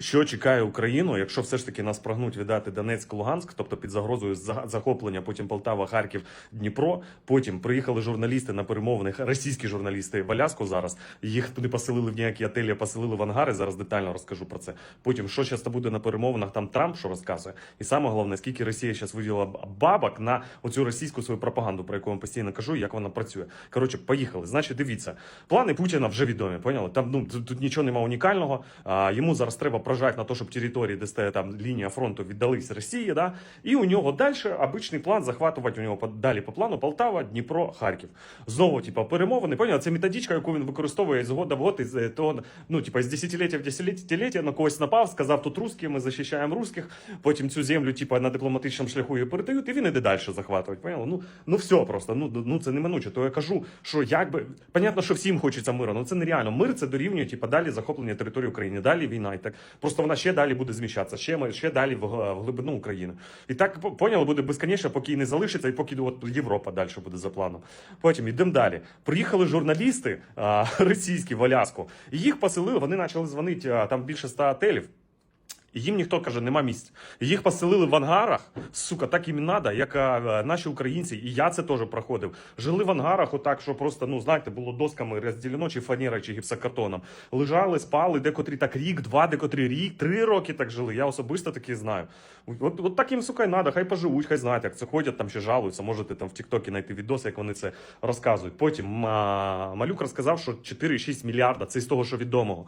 Що чекає Україну, якщо все ж таки нас прагнуть віддати Донецьк, Луганськ, тобто під загрозою за- захоплення, потім Полтава, Харків, Дніпро. Потім приїхали журналісти на перемовини, російські журналісти в Аляску зараз. Їх туди поселили в ніякі отелі, поселили в ангари. Зараз детально розкажу про це. Потім що часто буде на перемовинах, там Трамп що розказує. І саме головне, скільки Росія зараз виділа бабок на оцю російську свою пропаганду, про яку я постійно кажу, як вона працює. Коротше, поїхали. Значить, дивіться, плани Путіна вже відомі. Поняли? Там ну тут нічого немає унікального. А, йому зараз треба прожати на те, щоб території, де стоїть там лінія фронту, віддались Росії. Да? І у нього далі обичний план захватувати у нього далі по плану Полтава, Дніпро, Харків. Знову, типа, перемовини. Поняли? Це методичка, яку він використовує з года в год, із е, того, ну, типа, з десятиліття в десятиліття на когось напав, сказав, тут русські, ми захищаємо русських. Потім цю землю, типа, на дипломатичному шляху її передають, і він іде далі захватувати. Поняли? Ну, ну все просто. Ну, ну це неминуче. То я кажу, що якби понятно, що всім хочеться миру, але це нереально. Мир це дорівнює, типа, далі захоплення території України, далі війна. І так просто вона ще далі буде зміщатися, ще, ще далі в, в глибину України. І так поняли, буде безконечно, поки не залишиться, і поки от Європа далі буде за планом. Потім йдемо далі. Приїхали журналісти а, російські в Аляску, і їх поселили. Вони почали дзвонити а, там більше ста отелів. Їм ніхто каже, нема місць. Їх поселили в ангарах, сука, так їм і надо, як а, наші українці, і я це теж проходив. Жили в ангарах, отак, що просто, ну знаєте, було досками розділено, чи фанерою, чи гіпсокартоном. Лежали, спали, декотрі так рік, два, декотрі рік, три роки так жили. Я особисто такі знаю. От, от так їм, сука, і надо, хай поживуть, хай знають, як це ходять, там ще жалуються. Можете там в Тіктокі знайти відоси, як вони це розказують. Потім Малюк розказав, що 4,6 мільярда, це з того, що відомого,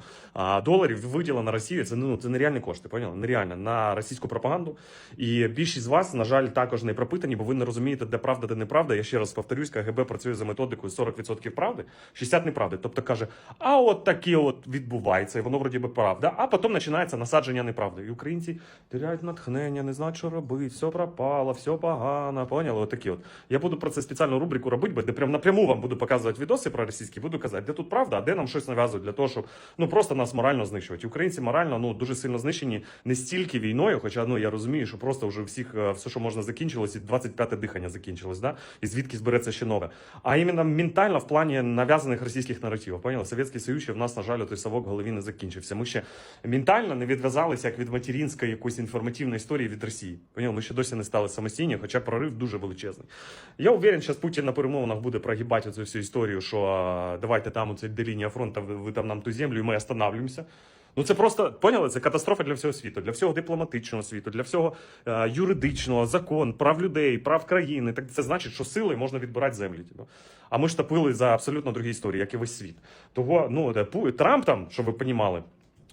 доларів виділено Росію. Це ну це нереальні кошти, поняли? Нереально на російську пропаганду. І більшість з вас, на жаль, також не пропитані, бо ви не розумієте, де правда, де неправда. Я ще раз повторюсь, КГБ працює за методикою 40% правди, 60% неправди. Тобто каже, а от таке от відбувається, і воно вроді би правда. А потім починається насадження неправди. І українці теряють натхнення, не знають, що робити, все пропало, все погано. Поняли? Отакі от. Я буду про це спеціальну рубрику робити, бо де прям напряму вам буду показувати відоси про російські, буду казати, де тут правда, а де нам щось нав'язують для того, щоб ну просто нас морально знищувати. Українці морально ну дуже сильно знищені не стільки війною, хоча ну я розумію, що просто вже всіх е, все, що можна закінчилось, і 25-те дихання закінчилось, да? і звідки збереться ще нове. А іменно ментально в плані нав'язаних російських наративів. Поняли? Совєтський Союз ще в нас, на жаль, той совок голові не закінчився. Ми ще ментально не відв'язалися як від материнської якоїсь інформативної історії від Росії. Поняли? Ми ще досі не стали самостійні, хоча прорив дуже величезний. Я уверен, що Путін на перемовинах буде прогибати цю всю історію, що давайте там оце де лінія фронту, ви там нам ту землю, і ми останавливаємося. Ну це просто поняли? Це катастрофа для всього світу, для всього дипломатичного світу, для всього е, юридичного, закон, прав людей, прав країни. Так це значить, що сили можна відбирати землі. Типу. А ми ж топили за абсолютно другі історії, як і весь світ. Того ну Трамп там, щоб ви понімали.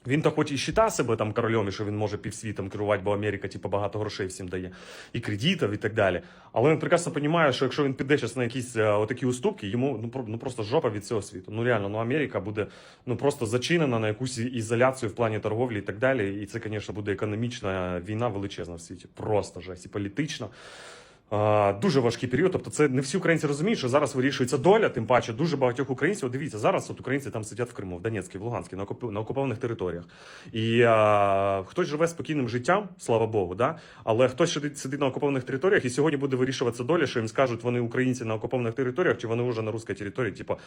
Він то хоч і вважає себе там королем, і що він може півсвітом керувати, бо Америка типу, багато грошей всім дає, і кредитів, і так далі. Але він прекрасно розуміє, що якщо він піде зараз на якісь е, отакі уступки, йому ну, про- ну просто жопа від цього світу. Ну реально, ну Америка буде ну просто зачинена на якусь ізоляцію в плані торговлі і так далі. І це, звісно, буде економічна війна величезна в світі. Просто жесть і політична. Дуже важкий період. Тобто, це не всі українці розуміють, що зараз вирішується доля. Тим паче, дуже багатьох українців. Дивіться, зараз от українці там сидять в Криму, в Донецькій, в Луганській, на, окуп... на окупованих територіях. І а, хтось живе спокійним життям, слава Богу, да? але хтось сидить, сидить на окупованих територіях, і сьогодні буде вирішуватися доля, що їм скажуть, вони українці на окупованих територіях, чи вони вже на русській території, типу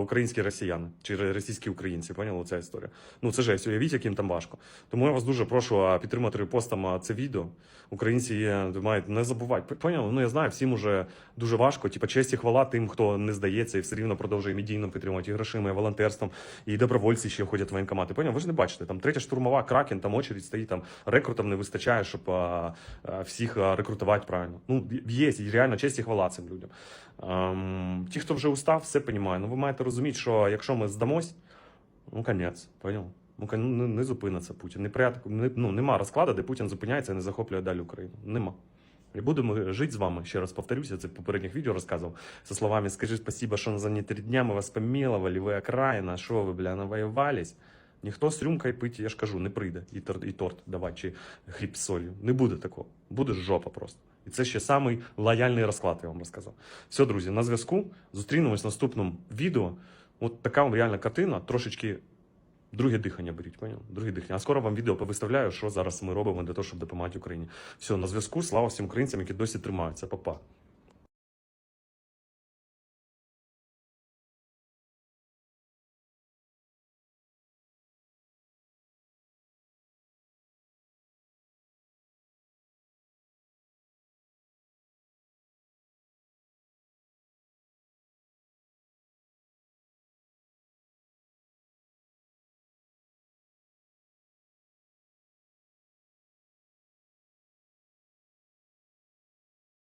українські росіяни, чи російські українці. Поняли ця історія? Ну це жесть, уявіть, яким там важко. Тому я вас дуже прошу підтримати репостом це відео. Українці мають не забувати. Поняли? Ну я знаю, всім уже дуже важко. Типа честь і хвала тим, хто не здається і все рівно продовжує медійно підтримувати і грошима, і волонтерством, і добровольці ще ходять в воєнкомати. Поняли? Ви ж не бачите, там третя штурмова кракен, там очередь стоїть, там рекрутам не вистачає, щоб а, а, всіх рекрутувати правильно. Ну є реально честь і хвала цим людям. Ем, ті, хто вже устав, все понімає. Ну ви маєте розуміти, що якщо ми здамось, ну конець, поняв? Ну, ну, не, не зупиниться Путін. Не, ну, нема розкладу, де Путін зупиняється і не захоплює далі Україну. Нема. І будемо жити з вами. Ще раз повторюся, це в попередніх відео розказував. Со словами «Скажи спасибо, що за не три дня ми вас помилували, ви окраїна, що ви, бля, навоювались?» Ніхто з рюмкою пити, я ж кажу, не прийде. І торт, і торт давати, чи хліб з солью. Не буде такого. Буде жопа просто. І це ще самий лояльний розклад, я вам розказав. Все, друзі, на зв'язку. Зустрінемось в наступному відео. От така реальна картина, трошечки друге дихання беріть, поняв? Друге дихання. А скоро вам відео повиставляю, що зараз ми робимо для того, щоб допомагати Україні. Все, на зв'язку. Слава всім українцям, які досі тримаються. Па-па.